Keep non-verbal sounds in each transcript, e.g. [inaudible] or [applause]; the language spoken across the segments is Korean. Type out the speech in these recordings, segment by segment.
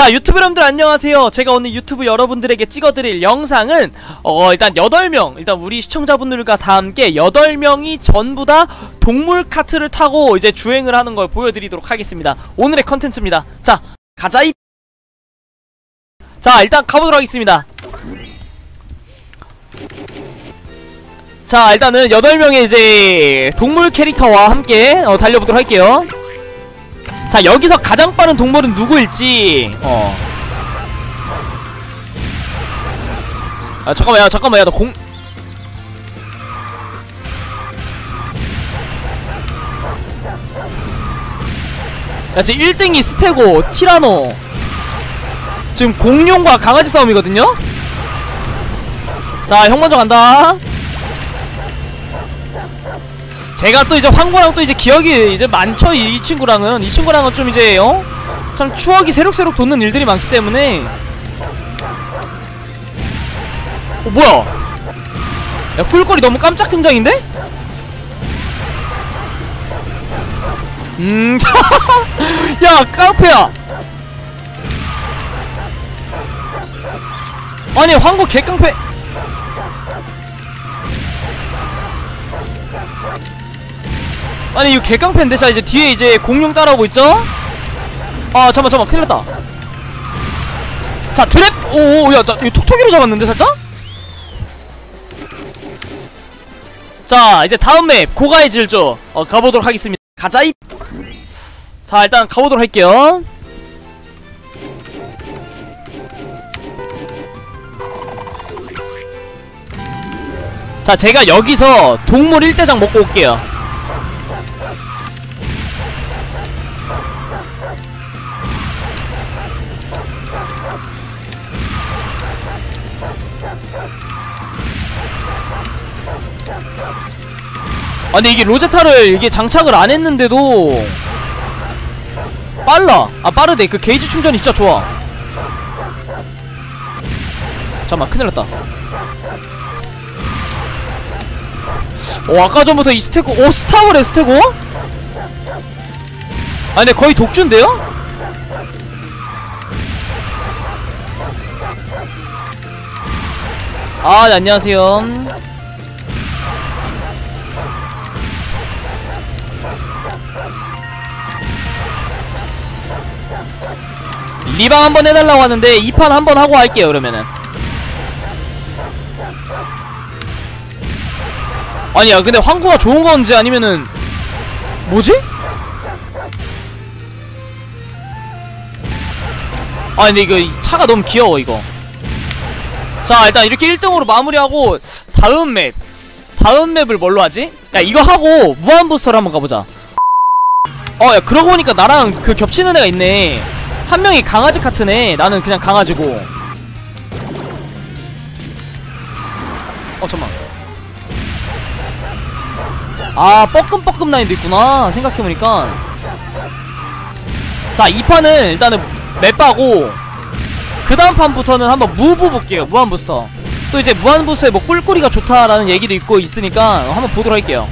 자 유튜브 여러분들 안녕하세요. 제가 오늘 유튜브 여러분들에게 찍어드릴 영상은 어 일단 8명 일단 우리 시청자분들과 다 함께 8명이 전부 다 동물 카트를 타고 이제 주행을 하는 걸 보여드리도록 하겠습니다. 오늘의 컨텐츠입니다. 자 가자이 자 일단 가보도록 하겠습니다. 자 일단은 8명의 이제 동물 캐릭터와 함께 어, 달려보도록 할게요 자 여기서 가장 빠른 동물은 누구일지 어. 아 잠깐만 야 잠깐만 야너 공... 야 지금 1등이 스테고 티라노 지금 공룡과 강아지 싸움이거든요? 자 형 먼저 간다 제가 또 이제 황구랑 또 이제 기억이 이제 많죠 이, 이 친구랑은 이 친구랑은 좀 이제 어? 참 추억이 새록새록 돋는 일들이 많기 때문에 어 뭐야 야 꿀꿀이 너무 깜짝 등장인데? 음, [laughs] 야, 깡패야! 아니, 황구 개깡패! 아니, 이거 개깡패인데? 자, 이제 뒤에 이제 공룡 따라오고 있죠? 아, 잠깐만, 잠깐만, 큰일 났다. 자, 드랩! 오, 야, 나 이거 톡톡이로 잡았는데, 살짝? 자, 이제 다음 맵, 고가의 질주. 어, 가보도록 하겠습니다. 가자이! 자 일단 가보도록 할게요 자 제가 여기서 동물 1대장 먹고 올게요 아니 이게 로제타를 이게 장착을 안 했는데도 빨라 아 빠르대 그 게이지 충전이 진짜 좋아 잠깐만 큰일났다 오 아까 전부터 이 스테고 오 스타워래 스테고? 아 근데 거의 독주인데요? 아 네, 안녕하세요. 리방 한번 해달라고 하는데 2판 한번 하고 할게요 그러면은. 아니야 근데 황구가 좋은 건지 아니면은 뭐지? 아 근데 이거 이 차가 너무 귀여워 이거 자 일단 이렇게 1등으로 마무리하고 다음 맵. 다음 맵을 뭘로 하지? 야 이거 하고 무한부스터를 한번 가보자. 어 야 그러고 보니까 나랑 그 겹치는 애가 있네. 한 명이 강아지 카트네 나는 그냥 강아지고. 어 잠만. 아 뻐끔뻐끔 라인도 있구나 생각해보니까. 자이 판은 일단은 맵바고 그 다음 판부터는 한번 무브 볼게요. 무한 부스터. 또 이제 무한 부스터에 뭐 꿀꿀이가 좋다라는 얘기도 있고 있으니까 한번 보도록 할게요.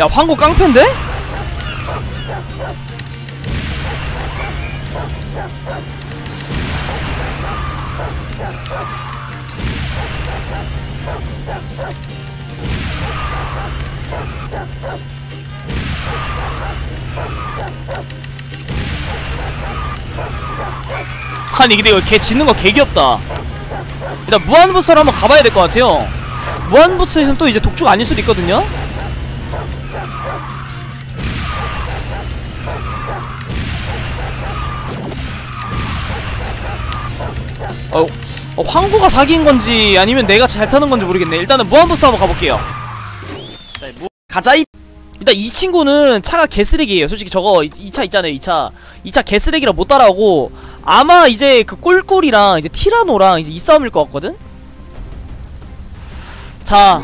야 황구 깡패인데? 아니 근데 이거 걔 짓는 거 개 귀엽다 일단 무한부스를 한번 가봐야 될 것 같아요 무한부스에서는 또 이제 독주가 아닐 수도 있거든요 어, 어, 황구가 사기인 건지 아니면 내가 잘 타는 건지 모르겠네. 일단은 무한부스 한번 가볼게요. 자, 무, 가자이. 일단 이 친구는 차가 개쓰레기예요. 솔직히 저거 이 차 있잖아요. 이 차. 이 차 개쓰레기라 못 따라오고 아마 이제 그 꿀꿀이랑 이제 티라노랑 이제 이 싸움일 것 같거든. 자.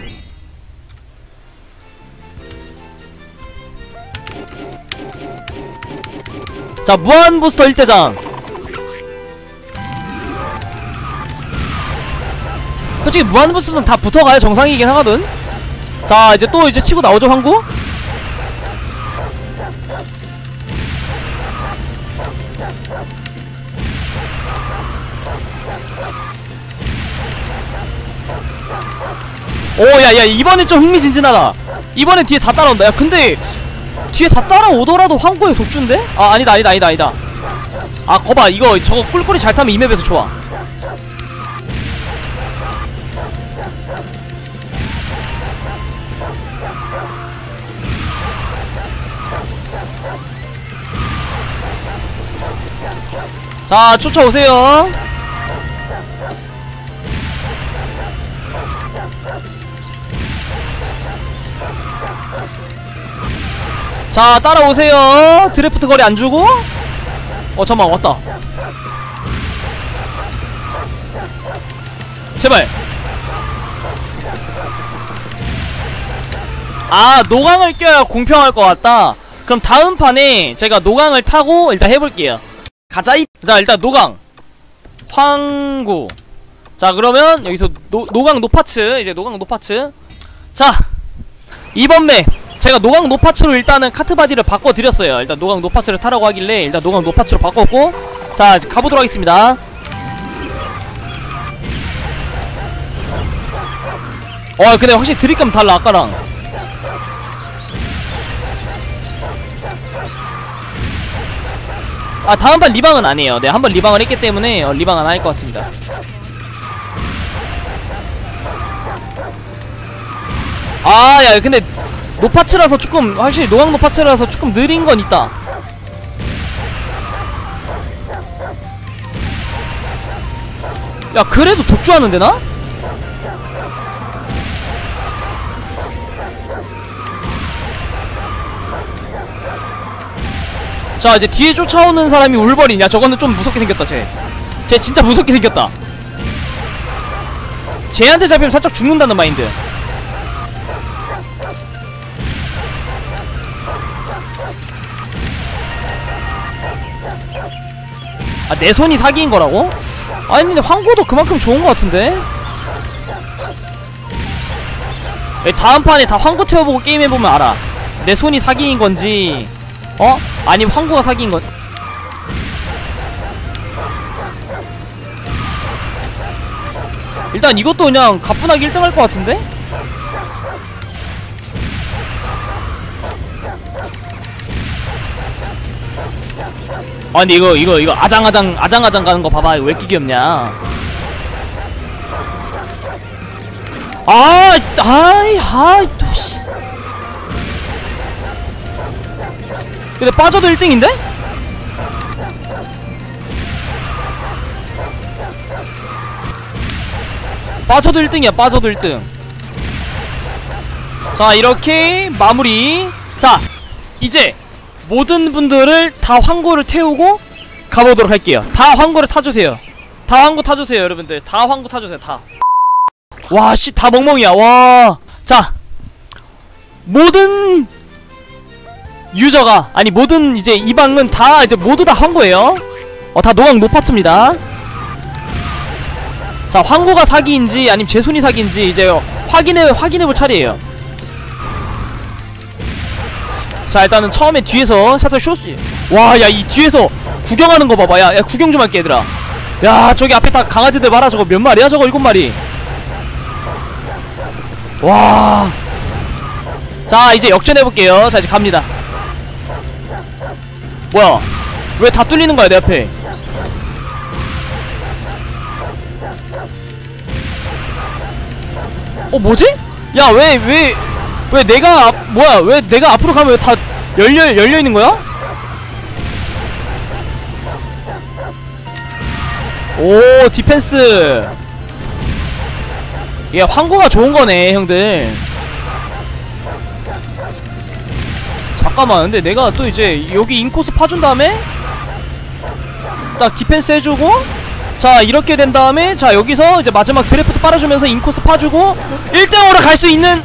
자, 무한부스터 1대장. 솔직히 무한부스는 다 붙어가야 정상이긴 하거든 자 이제 또 이제 치고 나오죠 황구 오야야 이번엔 좀 흥미진진하다. 이번엔 뒤에 다 따라온다. 야 근데 뒤에 다 따라오더라도 황구의 독주인데? 아 아니다 아니다 아니다 아니다. 아 거봐 이거 저거 꿀꿀이 잘 타면 이 맵에서 좋아. 자 쫓아오세요 자 따라오세요. 드래프트 거리 안 주고? 어 잠깐만 왔다. 제발. 아 노강을 껴야 공평할 것 같다. 그럼 다음 판에 제가 노강을 타고 일단 해볼게요. 가자이 자 일단 노강. 황구. 자 그러면 여기서 노, 노강 노파츠. 이제 노강 노파츠. 자 이번 매 제가 노강 노파츠로 일단은 카트바디를 바꿔드렸어요. 일단 노강 노파츠를 타라고 하길래 일단 노강 노파츠로 바꿨고 자 가보도록 하겠습니다. 어 근데 확실히 드립감 달라 아까랑. 아 다음판 리방은 안 해요. 네 한 번 리방을 했기 때문에 어, 리방은 안할 것 같습니다. 아야 근데 노파츠라서 조금 확실히 노강 노파츠라서 조금 느린 건 있다. 야 그래도 독주하는데 나? 자 이제 뒤에 쫓아오는 사람이 울버린야 저거는 좀 무섭게 생겼다 쟤쟤 진짜 무섭게 생겼다. 쟤한테 잡히면 살짝 죽는다는 마인드 아 내 손이 사기인 거라고? 아니 근데 황고도 그만큼 좋은 거 같은데? 예, 다음 판에 다 황고 태워보고 게임해보면 알아 내 손이 사기인 건지 어? 아니면 황구가 사기인 건 일단 이것도 그냥 가뿐하게 1등 할 것 같은데? 아니 이거 이거 이거 아장아장 아장아장 가는 거 봐봐. 왜 이렇게 귀엽냐. 아 아이 아이 또씨. 근데 빠져도 1등인데? 빠져도 1등이야 빠져도 1등. 자 이렇게 마무리. 자 이제 모든 분들을 다 황구를 태우고 가보도록 할게요. 다 황구를 타주세요. 다 황구 타주세요 여러분들. 다 황구 타주세요 다 와 씨 다 멍멍이야. 와 자 모든 유저가 아니 모든 이제 이 방은 다 이제 모두 다 황구예요. 어 다 노강 노파츠입니다. 자 황구가 사기인지 아니면 제 손이 사기인지 이제 확인해 확인해볼 차례예요 자 일단은 처음에 뒤에서 샷을 쇼스 와 야 이 뒤에서 구경하는 거 봐봐. 야, 야 구경 좀 할게 얘들아. 야 저기 앞에 다 강아지들 봐라 저거 몇 마리야 저거 일곱 마리? 와. 자 이제 역전해볼게요. 자 이제 갑니다. 뭐야? 왜 다 뚫리는 거야 내 앞에? 어 뭐지? 야 왜 왜 왜 내가 앞, 뭐야 왜 내가 앞으로 가면 왜다 열려 열려 있는 거야? 오 디펜스. 얘 황구가 좋은 거네 형들. 잠깐만 근데 내가 또 이제 여기 인코스 파준 다음에? 딱 디펜스 해주고 자 이렇게 된 다음에 자 여기서 이제 마지막 드래프트 빨아주면서 인코스 파주고 1등으로 갈 수 있는